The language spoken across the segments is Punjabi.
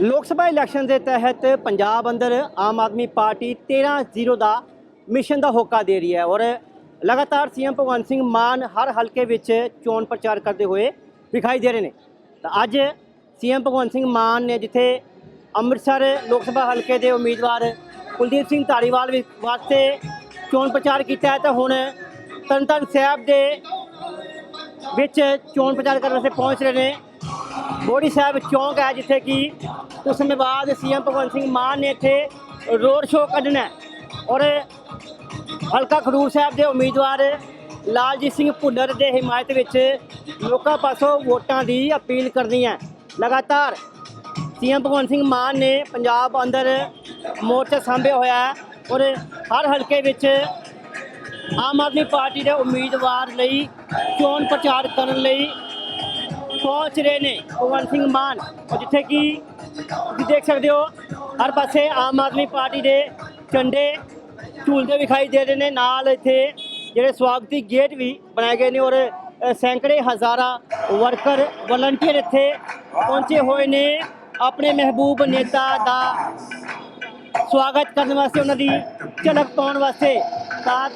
ਲੋਕ ਸਭਾ ਇਲੈਕਸ਼ਨ ਦੇ ਤਹਿਤ ਪੰਜਾਬ ਅੰਦਰ ਆਮ ਆਦਮੀ ਪਾਰਟੀ 13-0 ਦਾ ਮਿਸ਼ਨ ਦਾ ਹੋਕਾ ਦੇ ਰਹੀ ਹੈ ਔਰ ਲਗਾਤਾਰ ਸੀਐਮ ਭਗਵੰਤ ਸਿੰਘ ਮਾਨ ਹਰ ਹਲਕੇ ਵਿੱਚ ਚੋਣ ਪ੍ਰਚਾਰ ਕਰਦੇ ਹੋਏ ਵਿਖਾਈ ਦੇ ਰਹੇ ਨੇ। ਤਾਂ ਅੱਜ ਸੀਐਮ ਭਗਵੰਤ ਸਿੰਘ ਮਾਨ ਨੇ ਜਿੱਥੇ ਅੰਮ੍ਰਿਤਸਰ ਲੋਕ ਸਭਾ ਹਲਕੇ ਦੇ ਉਮੀਦਵਾਰ ਕੁਲਦੀਪ ਸਿੰਘ ਧਾਰੀਵਾਲ ਵੀ- ਵਾਸਤੇ ਚੋਣ ਪ੍ਰਚਾਰ ਕੀਤਾ ਹੈ, ਤਾਂ ਹੁਣ ਤਰਨਤਾਰਨ ਸਾਹਿਬ ਦੇ ਵਿੱਚ ਚੋਣ ਪ੍ਰਚਾਰ ਕਰਨ ਵਾਸਤੇ ਪਹੁੰਚ ਰਹੇ ਨੇ। ਬੋੜੀ ਸਾਹਿਬ ਚੌਂਕ ਹੈ ਜਿੱਥੇ ਕਿ ਕੁਝ ਸਮੇਂ ਬਾਅਦ ਸੀਐਮ ਭਗਵੰਤ ਸਿੰਘ ਮਾਨ ਨੇ ਇੱਥੇ ਰੋਡ ਸ਼ੋਅ ਕੱਢਣਾ ਔਰ ਹਲਕਾ ਖਡੂਰ ਸਾਹਿਬ ਦੇ ਉਮੀਦਵਾਰ ਲਾਲਜੀਤ ਸਿੰਘ ਭੁੱਲਰ ਦੇ ਹਿਮਾਇਤ ਵਿੱਚ ਲੋਕਾਂ ਪਾਸੋਂ ਵੋਟਾਂ ਦੀ ਅਪੀਲ ਕਰਨੀ ਹੈ। ਲਗਾਤਾਰ ਸੀਐਮ ਭਗਵੰਤ ਸਿੰਘ ਮਾਨ ਨੇ ਪੰਜਾਬ ਅੰਦਰ ਮੋਰਚਾ ਸਾਂਭਿਆ ਹੋਇਆ ਹੈ ਔਰ ਹਰ ਹਲਕੇ ਵਿੱਚ ਆਮ ਆਦਮੀ ਪਾਰਟੀ ਦੇ ਉਮੀਦਵਾਰ ਲਈ ਚੋਣ ਪ੍ਰਚਾਰ ਕਰਨ ਲਈ ਪਹੁੰਚ ਰਹੇ ਨੇ, ਭਗਵੰਤ ਸਿੰਘ ਮਾਨ। ਜਿੱਥੇ ਕਿ ਤੁਸੀਂ ਦੇਖ ਸਕਦੇ ਹੋ, ਹਰ ਪਾਸੇ ਆਮ ਆਦਮੀ ਪਾਰਟੀ ਦੇ ਝੰਡੇ ਝੂਲਦੇ ਵਿਖਾਈ ਦੇ ਰਹੇ ਨੇ। ਨਾਲ ਇੱਥੇ ਜਿਹੜੇ ਸਵਾਗਤੀ ਗੇਟ ਵੀ ਬਣਾਏ ਗਏ ਨੇ ਔਰ ਸੈਂਕੜੇ ਹਜ਼ਾਰਾਂ ਵਰਕਰ, ਵਲੰਟੀਅਰ ਇੱਥੇ ਪਹੁੰਚੇ ਹੋਏ ਨੇ। ਆਪਣੇ ਮਹਿਬੂਬ ਨੇਤਾ ਦਾ ਸਵਾਗਤ ਕਰਨ ਵਾਸਤੇ, ਉਹਨਾਂ ਦੀ ਝਲਕ ਪਾਉਣ ਵਾਸਤੇ। ਤਾਂ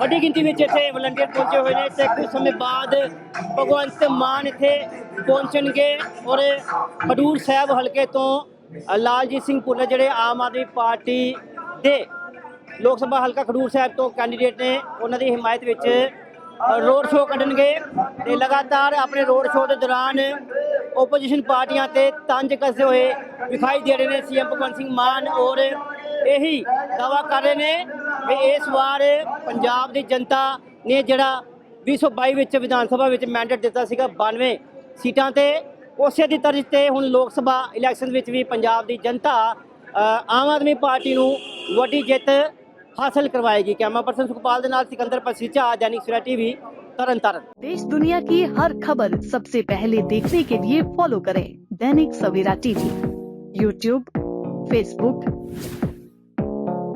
ਵੱਡੀ ਗਿਣਤੀ ਵਿੱਚ ਇੱਥੇ ਵਲੰਟੀਅਰ ਪਹੁੰਚੇ ਹੋਏ ਨੇ। ਤੇ ਕੁਝ ਸਮੇਂ ਬਾਅਦ ਭਗਵੰਤ ਮਾਨ ਇੱਥੇ ਪਹੁੰਚਣਗੇ ਔਰ ਖਡੂਰ ਸਾਹਿਬ ਹਲਕੇ ਤੋਂ ਲਾਲਜੀਤ ਸਿੰਘ ਭੁੱਲਰ ਜਿਹੜੇ ਆਮ ਆਦਮੀ ਪਾਰਟੀ ਦੇ ਲੋਕ ਸਭਾ ਹਲਕਾ ਖਡੂਰ ਸਾਹਿਬ ਤੋਂ ਕੈਂਡੀਡੇਟ ਨੇ, ਉਹਨਾਂ ਦੀ ਹਮਾਇਤ ਵਿੱਚ ਰੋਡ ਸ਼ੋਅ ਕੱਢਣਗੇ ਤੇ ਲਗਾਤਾਰ ਆਪਣੇ ਰੋਡ ਸ਼ੋਅ ਦੇ ਦੌਰਾਨ ਓਪੋਜੀਸ਼ਨ ਪਾਰਟੀਆਂ ਤੇ ਤੰਜ ਕਸੇ ਹੋਏ ਵਿਖਾਈ ਦੇ ਰਹੇ ਨੇ। ਸੀਐਮ ਭਗਵੰਤ ਸਿੰਘ ਮਾਨ ਔਰ ਇਹੀ ਦਾਵਾ ਕਰ ਰਹੇ ਨੇ ਕਿ ਇਸ ਵਾਰ ਪੰਜਾਬ ਦੀ ਜਨਤਾ ਨੇ ਜਿਹੜਾ 2022 ਵਿੱਚ ਵਿਧਾਨ ਸਭਾ ਵਿੱਚ ਮੈਂਡੇਟ ਦਿੱਤਾ ਸੀਗਾ 92 ਸੀਟਾਂ ਤੇ ਉਸੇ ਦੀ ਤਰਜ਼ ਤੇ ਹੁਣ ਲੋਕ ਸਭਾ ਇਲੈਕਸ਼ਨ ਵਿੱਚ ਵੀ ਪੰਜਾਬ ਦੀ ਜਨਤਾ ਅ, ਆਮ ਆਦਮੀ ਪਾਰਟੀ ਨੂੰ ਵੱਡੀ ਜਿੱਤ ਹਾਸਲ ਕਰਵਾਏਗੀ ਕੈਮਰਾ ਪਰਸਨ ਸੁਖਪਾਲ ਦੇ ਨਾਲ ਸਿਕੰਦਰ ਪਸੀਚਾ दैनिक सवेरा टीवी तरन तारण देश दुनिया की हर खबर सबसे पहले देखने के लिए फॉलो करें Dainik Savera TV YouTube Facebook